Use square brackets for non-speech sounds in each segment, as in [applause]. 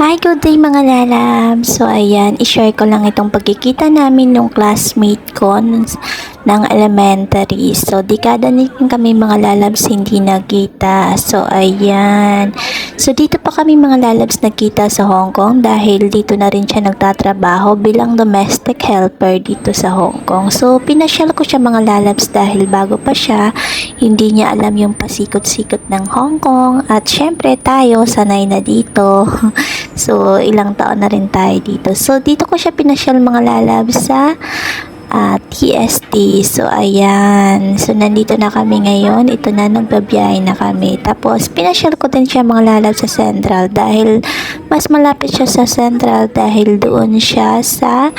Hi, good day mga lalab. So, ayan, i-share ko lang itong pagkikita namin nung classmate ko ng, elementary. So, dekada din kami mga lalabs hindi nagkita. So, ayan. So, dito pa kami mga lalabs nagkita sa Hong Kong dahil dito na rin siya nagtatrabaho bilang domestic helper dito sa Hong Kong. So, pinasyal ko siya mga lalabs dahil bago pa siya, hindi niya alam yung pasikot-sikot ng Hong Kong. At syempre tayo, sanay na dito. [laughs] So, ilang taon na rin tayo dito. So, dito ko siya pinasyal mga lalab sa ah, TST. So, ayan. So, nandito na kami ngayon. Ito na, nagbabiyahe na kami. Tapos, pinasyal ko din siya mga lalab sa Central dahil mas malapit siya sa Central dahil doon siya sa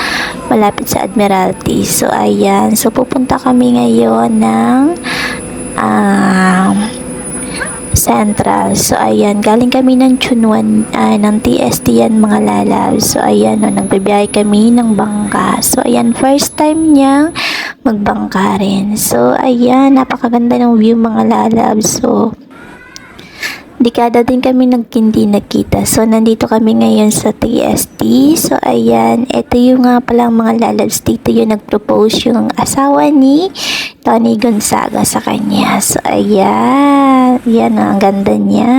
malapit sa Admiralty. So, ayan. So, pupunta kami ngayon ng ah Central. So, ayan. Galing kami ng Chunwan, ah, ng TST yan mga lalaw. So, ayan. No, nagbibiyahe kami ng bangka. So, ayan. First time niya magbangka rin. So, ayan. Napakaganda ng view mga lalaw. So, Dekada din kami nagkindi nagkita. So, nandito kami ngayon sa TST. So, ayan. Ito yung nga palang mga lalabs dito yung nag-propose yung asawa ni Tony Gonzaga sa kanya. So, ayan. Ayan, oh, ang ganda niya.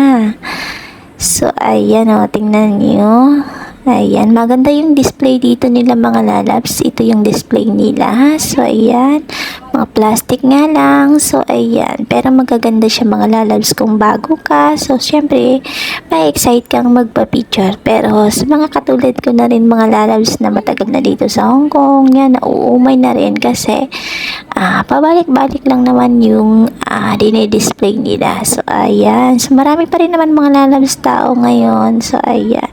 So, ayan o. tingnan niyo. Ayan, maganda yung display dito nila mga lalabs. Ito yung display nila. So, ayan. Mga plastic nga lang. So, ayan. Pero magaganda siya mga lalabs kung bago ka. So, syempre, may excite kang magpa-picture. Pero sa mga katulad ko na rin mga lalabs na matagal na dito sa Hong Kong, yan, nauumay na rin kasi ah pabalik-balik lang naman yung ah, dinidisplay nila. So, ayan. So, marami pa rin naman mga lalabs tao ngayon. So, ayan.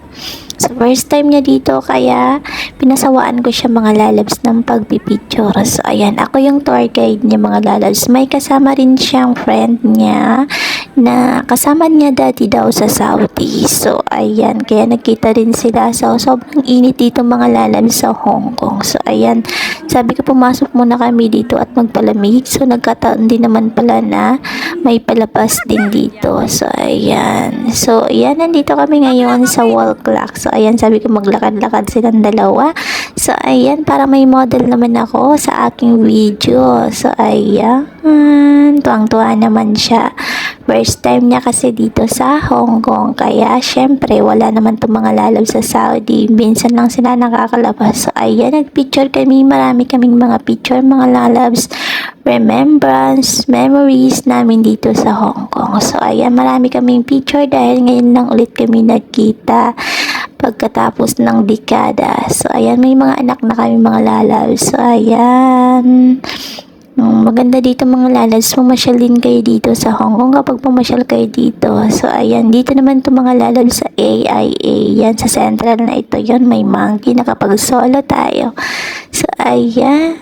So, first time niya dito, kaya pinasawaan ko siya mga lalabs ng pagpipicture. So, ayan, ako yung tour guide niya mga lalabs. May kasama rin siyang friend niya na kasama niya dati daw sa Saudi. So, ayan, kaya nagkita rin sila. So, sobrang init dito mga lalabs sa Hong Kong. So, ayan, sabi ko pumasok muna kami dito at magpalamig. So, nagkataon din naman pala na may palabas din dito. So, ayan. So, ayan, nandito kami ngayon sa wall clock. So, ayan, sabi ko maglakad-lakad silang dalawa. So, ayan, para may model naman ako sa aking video. So, ayan, tuwang-tuwa naman siya. First time niya kasi dito sa Hong Kong. Kaya, syempre, wala naman itong mga lalaw sa Saudi. Minsan lang sila nakakalabas. So, ayan, nagpicture kami. Marami kaming mga picture, mga lalabs remembrance, memories namin dito sa Hong Kong. So, ayan, marami kaming picture dahil ngayon lang ulit kami nagkita pagkatapos ng dekada. So, ayan, may mga anak na kami mga lalaw. So, ayan. Mm, Maganda dito mga lalas, pumasyal din kayo dito sa Hong Kong kapag pumasyal kayo dito. So, ayan, dito naman to mga lalabs sa AIA. Yan, sa central na ito yon may monkey na kapag solo tayo. So, ayan,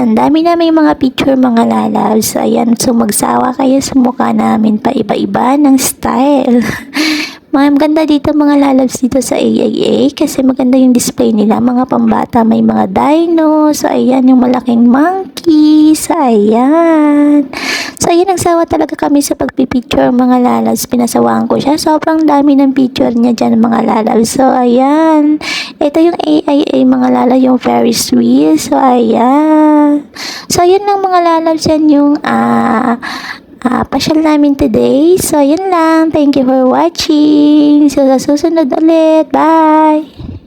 ang dami na may mga picture mga lalabs. So, ayan, so magsawa kayo sa mukha namin pa iba-iba ng style. [laughs] Mga maganda dito mga lalabs dito sa AIA kasi maganda yung display nila. Mga pambata may mga dino. So ayan yung malaking monkey. So ayan. So ayan nagsawa talaga kami sa pagpipicture mga lalabs. Pinasawaan ko siya. Sobrang dami ng picture niya dyan mga lalabs. So ayan. Ito yung AIA mga lalabs yung Ferris wheel. So ayan. So ayan lang mga lalabs yan yung ah ah, pasyal namin today. So, yun lang. Thank you for watching. So, sa susunod ulit. Bye!